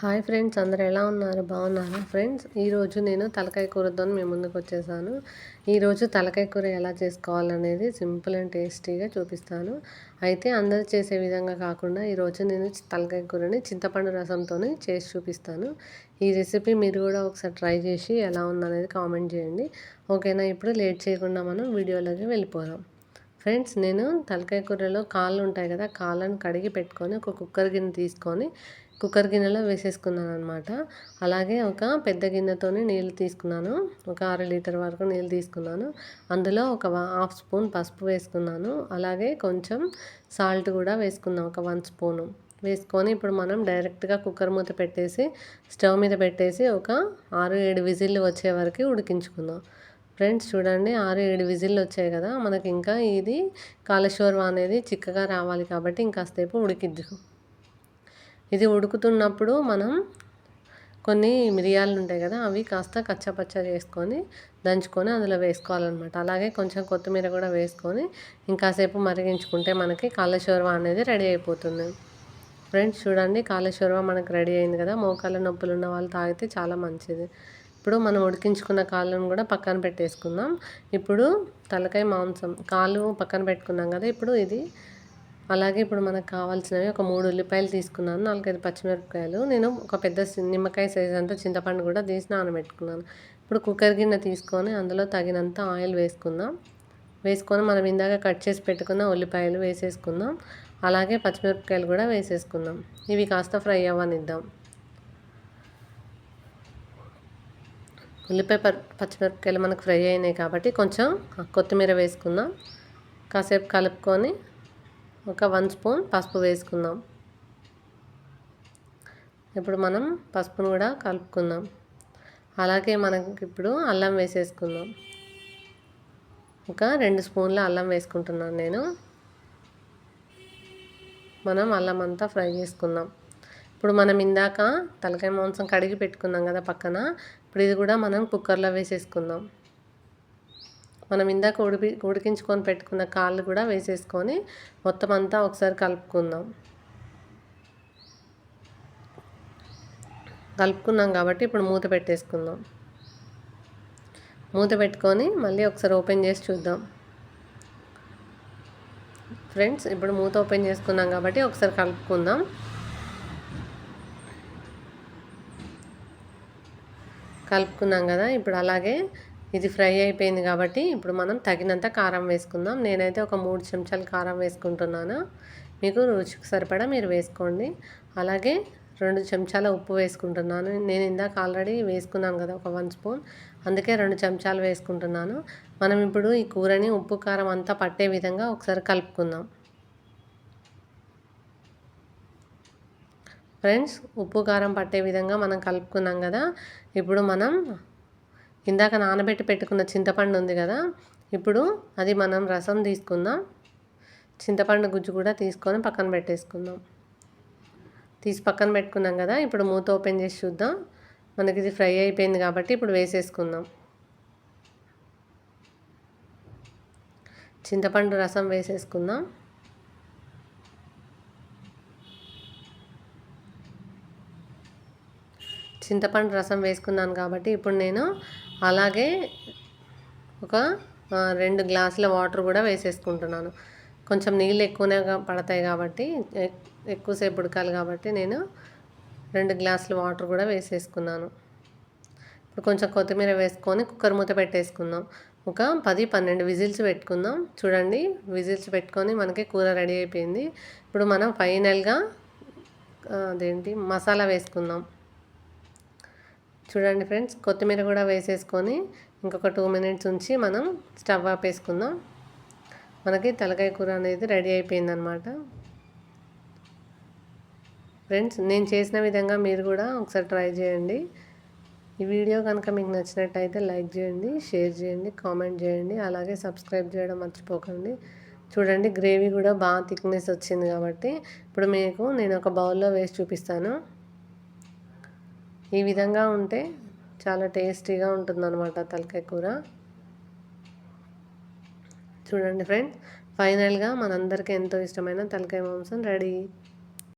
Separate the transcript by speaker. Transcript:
Speaker 1: Hi friends అందరు ఎలా ఉన్నారు? బాగున్నారా? ఫ్రెండ్స్ ఈరోజు నేను తలకాయ కూరతో మేము ముందుకు వచ్చేసాను. ఈరోజు తలకాయ కూర ఎలా చేసుకోవాలనేది సింపుల్ అండ్ టేస్టీగా చూపిస్తాను. అయితే అందరు చేసే విధంగా కాకుండా ఈరోజు నేను తలకాయ కూరని చింతపండు రసంతో చేసి చూపిస్తాను. ఈ రెసిపీ మీరు కూడా ఒకసారి ట్రై చేసి ఎలా ఉందనేది కామెంట్ చేయండి. ఓకేనా? ఇప్పుడు లేట్ చేయకుండా మనం వీడియోలోకి వెళ్ళిపోదాం. ఫ్రెండ్స్ నేను తలకాయ కూరలో కాళ్ళు ఉంటాయి కదా కాళ్ళను కడిగి పెట్టుకొని ఒక కుక్కర్ గిన్నె తీసుకొని కుక్కర్ గిన్నెలో వేసేసుకున్నాను అనమాట అలాగే ఒక పెద్ద గిన్నెతో నీళ్ళు తీసుకున్నాను. ఒక అర లీటర్ వరకు నీళ్ళు తీసుకున్నాను. అందులో ఒక హాఫ్ స్పూన్ పసుపు వేసుకున్నాను. అలాగే కొంచెం సాల్ట్ కూడా వేసుకున్నాను ఒక వన్ స్పూను. వేసుకొని ఇప్పుడు మనం డైరెక్ట్గా కుక్కర్ మూత పెట్టేసి స్టవ్ మీద పెట్టేసి ఒక ఆరు ఏడు విజిల్లు వచ్చే వరకు ఉడికించుకుందాం. ఫ్రెండ్స్ చూడండి ఆరు ఏడు విజిల్లు వచ్చాయి కదా మనకి ఇంకా ఇది కాలశోర్వ అనేది చిక్కగా రావాలి కాబట్టి ఇంకాసేపు ఉడికిద్దు. ఇది ఉడుకుతున్నప్పుడు మనం కొన్ని మిరియాలు ఉంటాయి కదా అవి కాస్త కచ్చపచ్చ చేసుకొని దంచుకొని అందులో వేసుకోవాలన్నమాట. అలాగే కొంచెం కొత్తిమీర కూడా వేసుకొని ఇంకాసేపు మరిగించుకుంటే మనకి కాలశోర్వ అనేది రెడీ అయిపోతుంది. ఫ్రెండ్స్ చూడండి కాలశోర్వ మనకు రెడీ అయింది కదా మోకాళ్ళ నొప్పులు ఉన్న వాళ్ళు తాగితే చాలా మంచిది. ఇప్పుడు మనం ఉడికించుకున్న కాళ్ళను కూడా పక్కన పెట్టేసుకుందాం. ఇప్పుడు తలకాయ మాంసం కాళ్ళు పక్కన పెట్టుకున్నాం కదా ఇప్పుడు ఇది. అలాగే ఇప్పుడు మనకు కావాల్సినవి ఒక మూడు ఉల్లిపాయలు తీసుకున్నాను నాలుగైదు పచ్చిమిరపకాయలు. నేను ఒక పెద్ద నిమ్మకాయ సైజ్ అంతా చింతపండు కూడా తీసి నానబెట్టుకున్నాను. ఇప్పుడు కుక్కర్ గిన్నె తీసుకొని అందులో తగినంత ఆయిల్ వేసుకుందాం. వేసుకొని మనం ఇందాక కట్ చేసి పెట్టుకున్న ఉల్లిపాయలు వేసేసుకుందాం. అలాగే పచ్చిమిరపకాయలు కూడా వేసేసుకుందాం. ఇవి కాస్త ఫ్రై అవ్వనిద్దాం. ఉల్లిపాయ పచ్చిమిరపకాయలు మనకు ఫ్రై అయినాయి కాబట్టి కొంచెం కొత్తిమీర వేసుకుందాం. కాసేపు కలుపుకొని ఒక వన్ స్పూన్ పసుపు వేసుకుందాం. ఇప్పుడు మనం పసుపును కూడా కలుపుకుందాం. అలాగే మనకి ఇప్పుడు అల్లం వేసేసుకుందాం. ఒక రెండు స్పూన్ల అల్లం వేసుకుంటున్నాను నేను. మనం అల్లం అంతా ఫ్రై చేసుకుందాం. ఇప్పుడు మనం ఇందాక తలకాయ మాంసం కడిగి పెట్టుకున్నాం కదా పక్కన ఇప్పుడు ఇది కూడా మనం కుక్కర్లో వేసేసుకుందాం. మనం ఇందాక ఉడిపి ఉడికించుకొని పెట్టుకున్న కాళ్ళు కూడా వేసేసుకొని మొత్తం అంతా ఒకసారి కలుపుకుందాం. కలుపుకున్నాం కాబట్టి ఇప్పుడు మూత పెట్టేసుకుందాం. మూత పెట్టుకొని మళ్ళీ ఒకసారి ఓపెన్ చేసి చూద్దాం. ఫ్రెండ్స్ ఇప్పుడు మూత ఓపెన్ చేసుకున్నాం కాబట్టి ఒకసారి కలుపుకుందాం. కలుపుకున్నాం కదా ఇప్పుడు అలాగే ఇది ఫ్రై అయిపోయింది కాబట్టి ఇప్పుడు మనం తగినంత కారం వేసుకుందాం. నేనైతే ఒక మూడు చెంచాలు కారం వేసుకుంటున్నాను. మీకు రుచికి సరిపడా మీరు వేసుకోండి. అలాగే రెండు చెంచాల ఉప్పు వేసుకుంటున్నాను. నేను ఇందాక ఆల్రెడీ వేసుకున్నాను కదా ఒక వన్ స్పూన్. అందుకే రెండు చెంచాలు వేసుకుంటున్నాను. మనం ఇప్పుడు ఈ కూరని ఉప్పు కారం అంతా పట్టే విధంగా ఒకసారి కలుపుకుందాం. ఫ్రెండ్స్ ఉప్పు కారం పట్టే విధంగా మనం కలుపుకున్నాం కదా. ఇప్పుడు మనం ఇందాక నానబెట్టి పెట్టుకున్న చింతపండు ఉంది కదా. ఇప్పుడు అది మనం రసం తీసుకుందాం. చింతపండు గుజ్జు కూడా తీసుకొని పక్కన పెట్టేసుకుందాం. తీసి పక్కన పెట్టుకున్నాం కదా. ఇప్పుడు మూత ఓపెన్ చేసి చూద్దాం. మనకి ఇది ఫ్రై అయిపోయింది కాబట్టి ఇప్పుడు వేసేసుకుందాం. చింతపండు రసం వేసేసుకుందాం. చింతపండు రసం వేసుకున్నాను కాబట్టి ఇప్పుడు నేను అలాగే ఒక రెండు గ్లాసుల వాటర్ కూడా వేసేసుకుంటున్నాను. కొంచెం నీళ్ళు ఎక్కువనే పడతాయి కాబట్టి ఎక్కువసేపు ఉడకాలి కాబట్టి నేను రెండు గ్లాసుల వాటర్ కూడా వేసేసుకున్నాను. ఇప్పుడు కొంచెం కొత్తిమీర వేసుకొని కుక్కర్ మూత పెట్టేసుకుందాం. ఒక పది పన్నెండు విజిల్స్ పెట్టుకుందాం. చూడండి విజిల్స్ పెట్టుకొని మనకి కూర రెడీ అయిపోయింది. ఇప్పుడు మనం ఫైనల్గా అదేంటి మసాలా వేసుకుందాం. చూడండి ఫ్రెండ్స్ కొత్తిమీర కూడా వేసేసుకొని ఇంకొక టూ మినిట్స్ ఉంచి మనం స్టవ్ ఆపేసుకుందాం. మనకి తలకాయ కూర అనేది రెడీ అయిపోయిందనమాట ఫ్రెండ్స్ నేను చేసిన విధంగా మీరు కూడా ఒకసారి ట్రై చేయండి. ఈ వీడియో కనుక మీకు నచ్చినట్టయితే లైక్ చేయండి షేర్ చేయండి కామెంట్ చేయండి అలాగే సబ్స్క్రైబ్ చేయడం మర్చిపోకండి. చూడండి గ్రేవీ కూడా బాగా థిక్నెస్ వచ్చింది కాబట్టి ఇప్పుడు మీకు నేను ఒక బౌల్లో వేసి చూపిస్తాను. ఈ విధంగా ఉంటే చాలా టేస్టీగా ఉంటుందన్నమాట తలకాయ కూర. చూడండి ఫ్రెండ్స్ ఫైనల్గా మనందరికీ ఎంతో ఇష్టమైన తలకాయ మాంసం రెడీ.